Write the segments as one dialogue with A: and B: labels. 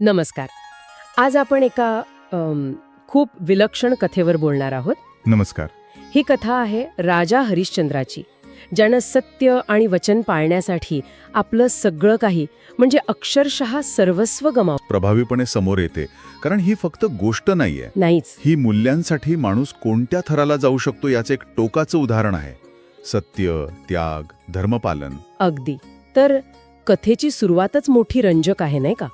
A: नमस्कार. आज आपण एका अम, खूप विलक्षण कथेवर बोलणार आहोत.
B: नमस्कार.
A: ही कथा आहे राजा हरिश्चंद्राची ज्यानं सत्य आणि वचन पाळण्यासाठी आपलं सगळं काही म्हणजे अक्षरशः सर्वस्व गमाव
B: प्रभावीपणे समोर येते. कारण ही फक्त गोष्ट नाहीये.
A: नाहीच.
B: ही मूल्यांसाठी माणूस कोणत्या थराला जाऊ शकतो याचे एक टोकाचं उदाहरण आहे. सत्य त्याग धर्मपालन.
A: अगदी. तर कथेची सुरुवातच मोठी रंजक आहे नाही का?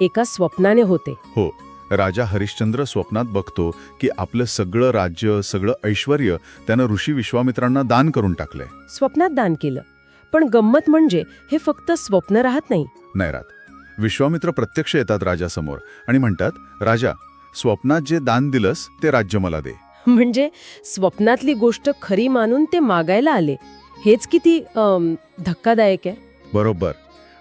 A: एका स्वप्नाने होते.
B: हो राजा हरिश्चंद्र स्वप्नात बघतो की आपलं सगळं राज्य सगळं ऐश्वर त्यानं ऋषी विश्वामित्रांना दान करून टाकलंय.
A: स्वप्नात दान केलं. पण गंमत म्हणजे हे फक्त स्वप्न राहत नाही.
B: नैरात विश्वामित्र प्रत्यक्ष येतात राजासमोर आणि म्हणतात राजा स्वप्नात जे दान दिलंस ते राज्य मला दे.
A: म्हणजे स्वप्नातली गोष्ट खरी मानून ते मागायला आले. हेच किती धक्कादायक आहे.
B: बरोबर.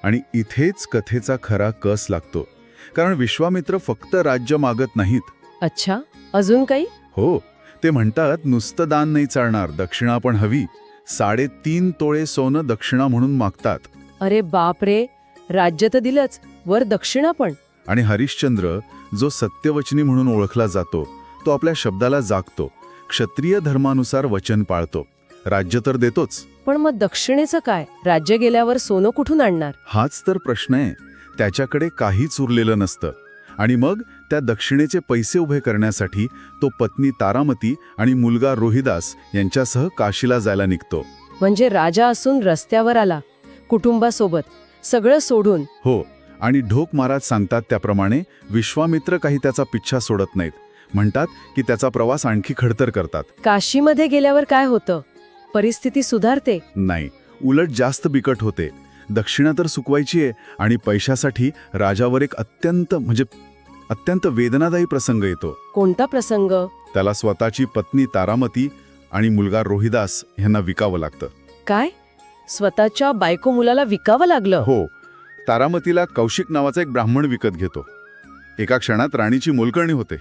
B: आणि इथेच कथेचा खरा कस लागतो. कारण विश्वामित्र फक्त राज्य मागत नाहीत.
A: अच्छा अजून काही?
B: हो ते म्हणतात नुसतं दान नाही चालणार दक्षिणा पण हवी. साडेतीन तोळे सोनं दक्षिणा म्हणून मागतात.
A: अरे बाप रे राज्य तर दिलंच वर दक्षिणा पण.
B: आणि हरिश्चंद्र जो सत्यवचनी म्हणून ओळखला जातो तो आपल्या शब्दाला जागतो क्षत्रिय धर्मानुसार वचन पाळतो. राज्य तर देतोच.
A: पण मग दक्षिणेचं काय? राज्य गेल्यावर सोनं कुठून आणणार?
B: हाच तर प्रश्न आहे. त्याच्याकडे काहीच उरलेलं नसतं. आणि मग त्या दक्षिणेचे पैसे उभे करण्यासाठी तो पत्नी तारामती आणि मुलगा रोहिदास यांच्यासह काशीला जायला निघतो.
A: म्हणजे राजा असून रस्त्यावर आला. कुटुंबासोबत. सगळं सोडून.
B: हो आणि ढोक महाराज सांगतात त्याप्रमाणे विश्वामित्र काही त्याचा पिच्छा सोडत नाहीत. म्हणतात की त्याचा प्रवास आणखी खडतर करतात.
A: काशीमध्ये गेल्यावर काय होतं? परिस्थिती सुधारते.
B: नाही उलट जास्त बिकट होते. दक्षिणा तर सुकवायची आहे आणि पैशासाठी राजावर एक अत्यंत म्हणजे अत्यंत वेदनादायी प्रसंग येतो.
A: कोणता प्रसंग?
B: त्याला स्वतःची पत्नी तारामती आणि मुलगा रोहिदास यांना विकावं लागतं.
A: काय? स्वतःच्या बायको मुलाला विकावं लागलं?
B: हो तारामतीला कौशिक नावाचा एक ब्राह्मण विकत घेतो. एका क्षणात राणीची मोलकर्णी होते.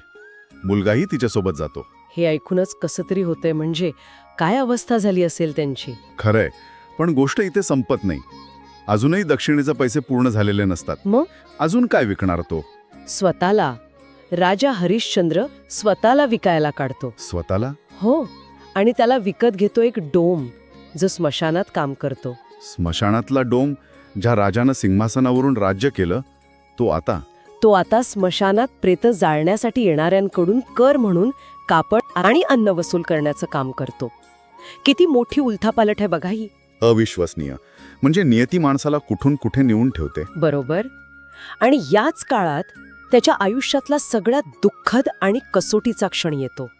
B: मुलगाही तिच्यासोबत जातो.
A: हे ऐकूनच कसं तरी होतंय म्हणजे काय अवस्था झाली असेल त्यांची?
B: खरंय. पण गोष्ट इथे संपत नाही. अजूनही दक्षिणेचे पैसे पूर्ण झालेले नसतात.
A: मग?
B: अजून काय विकणार तो?
A: स्वतःला. राजा हरिश्चंद्र स्वतःला विकायला काढतो.
B: स्वतःला?
A: हो. आणि त्याला विकत घेतो एक डोम जो स्मशानात काम करतो.
B: स्मशानातला डोम ज्या राजानं सिंहासनावरून राज्य केलं तो आता
A: तो आता स्मशानात प्रेत जाळण्यासाठी येणाऱ्यांकडून कर म्हणून कापड आणि अन्न वसूल करण्याचं काम करतो. किती मोठी उलथापालट आहे बघा ही.
B: अविश्वसनीय. म्हणजे नियती माणसाला कुठून कुठे नेऊन ठेवते?
A: बरोबर. आणि याच काळात त्याच्या आयुष्यातला सगळ्यात दुःखद आणि कसोटीचा क्षण येतो.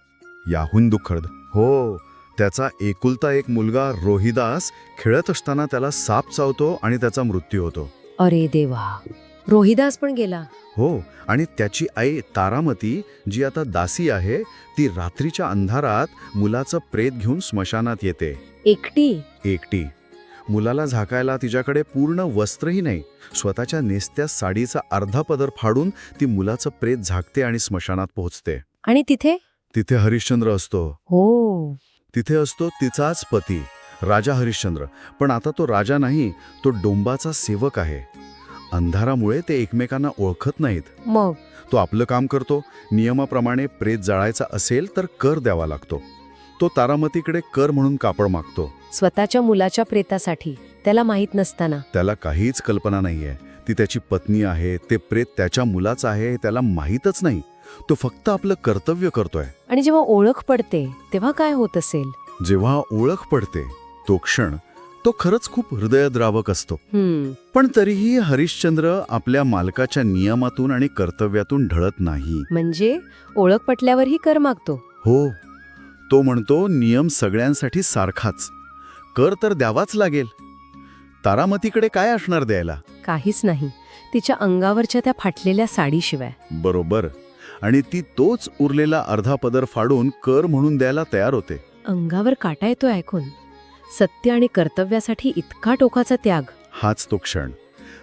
B: याहून दुःखद. हो त्याचा एकुलता एक मुलगा रोहिदास खेळत असताना त्याला साप चावतो आणि त्याचा मृत्यू होतो.
A: अरे देवा. रोहिदास पण गेला.
B: हो आणि त्याची आई तारामती जी आता दासी आहे ती रात्रीच्या अंधारात मुलाचं प्रेत घेऊन स्मशानात येते.
A: एकटी?
B: एकटी. मुलाला झाकायला तिच्याकडे पूर्ण वस्त्रही नाही. स्वतःच्या नेसत्या साडीचा अर्धा पदर फाडून ती मुलाचं प्रेत झाकते आणि स्मशानात पोहोचते.
A: आणि तिथे?
B: तिथे हरिश्चंद्र असतो.
A: हो.
B: तिथे असतो तिचाच पती राजा हरिश्चंद्र. पण आता तो राजा नाही तो डोंबाचा सेवक आहे. अंधारामुळे ते एकमेकांना ओळखत नाहीत.
A: मग?
B: तो आपलं काम करतो नियमाप्रमाणे प्रेत जाळायचा असेल तर कर द्यावा लागतो. तो तारामतीकडे कर म्हणून कापड मागतो.
A: स्वतःच्या मुलाच्या प्रेतासाठी त्याला माहीत नसताना.
B: त्याला काहीच कल्पना नाहीये. ती त्याची पत्नी आहे ते प्रेत त्याच्या मुलाचं आहे हे त्याला माहीतच नाही. तो फक्त आपलं कर्तव्य करतोय.
A: आणि जेव्हा ओळख पडते तेव्हा काय होत असेल?
B: जेव्हा ओळख पडते तो क्षण तो खरंच खूप हृदयद्रावक असतो. पण तरीही हरिश्चंद्र आपल्या मालकाच्या नियमातून आणि कर्तव्यातून ढळत नाही.
A: म्हणजे ओळख पटल्यावरही कर मागतो.
B: हो. तो म्हणतो नियम सगळ्यांसाठी सारखाच. कर तर द्यावाच लागेल. तारामतीकडे काय असणार द्यायला?
A: काहीच नाही. तिच्या अंगावरच्या त्या फाटलेल्या साडीशिवाय.
B: बरोबर. आणि ती तोच उरलेला अर्धा पदर फाडून कर म्हणून द्यायला तयार होते.
A: अंगावर काटा येतोय ऐकून. सत्य आणि कर्तव्यासाठी इतका टोकाचा त्याग.
B: हाच तो क्षण.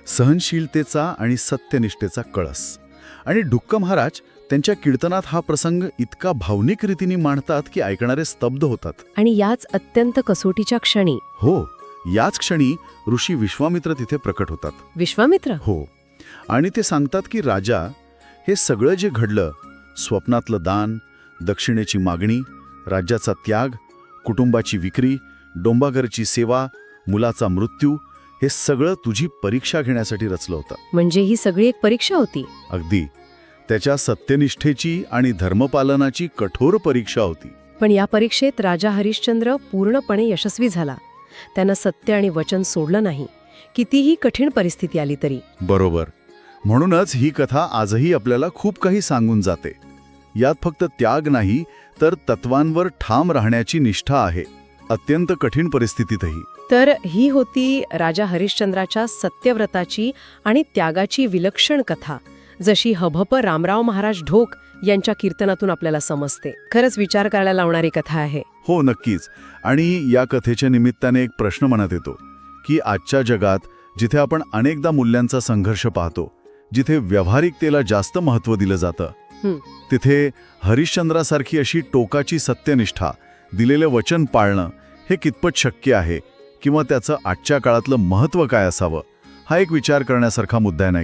B: सहनशीलतेचा आणि सत्यनिष्ठेचा कळस. आणि ढुक्क महाराज त्यांच्या कीर्तनात हा प्रसंग इतका भावनिक रीतीने मांडतात की ऐकणारे स्तब्ध होतात.
A: आणि याच अत्यंत कसोटीच्या क्षणी.
B: हो याच क्षणी ऋषी विश्वामित्र तिथे प्रकट होतात.
A: विश्वामित्र?
B: हो. आणि ते सांगतात की राजा हे सगळं जे घडलं स्वप्नातलं दान दक्षिणेची मागणी राज्याचा त्याग कुटुंबाची विक्री डोंबागरची सेवा मुलाचा मृत्यू हे सगळं तुझी परीक्षा घेण्यासाठी रचलं होतं.
A: म्हणजे ही सगळी एक परीक्षा होती?
B: अगदी. त्याच्या सत्यनिष्ठेची आणि धर्मपालनाची कठोर परीक्षा होती.
A: पण या परीक्षेत राजा हरिश्चंद्र पूर्णपणे यशस्वी झाला. त्यानं सत्य आणि वचन सोडलं नाही. कितीही कठीण परिस्थिती आली तरी.
B: बरोबर. म्हणूनच ही कथा आजही आपल्याला खूप काही सांगून जाते. यात फक्त त्याग नाही तर तत्वांवर ठाम राहण्याची निष्ठा आहे. अत्यंत कठीण परिस्थितीतही.
A: तर ही होती राजा हरिश्चंद्राच्या सत्यव्रताची आणि त्यागाची विलक्षण कथा जशी हभप रामराव महाराज ढोक यांच्या कीर्तनातून आपल्याला समजते. खरंच विचार करायला लावणारी कथा आहे.
B: हो नक्कीच. आणि या कथेच्या निमित्ताने एक प्रश्न मनात येतो की आजच्या जगात जिथे आपण अनेकदा मूल्यांचा संघर्ष पाहतो जिथे व्यावहारिकतेला जास्त महत्त्व दिलं जातं. तिथे हरिश्चंद्रासारखी अशी टोकाची सत्यनिष्ठा दिलेलं वचन पाळणं हे कितपत शक्य आहे किंवा त्याचं आजच्या काळातलं महत्त्व काय असावं हा एक विचार करण्यासारखा मुद्दा नाही का?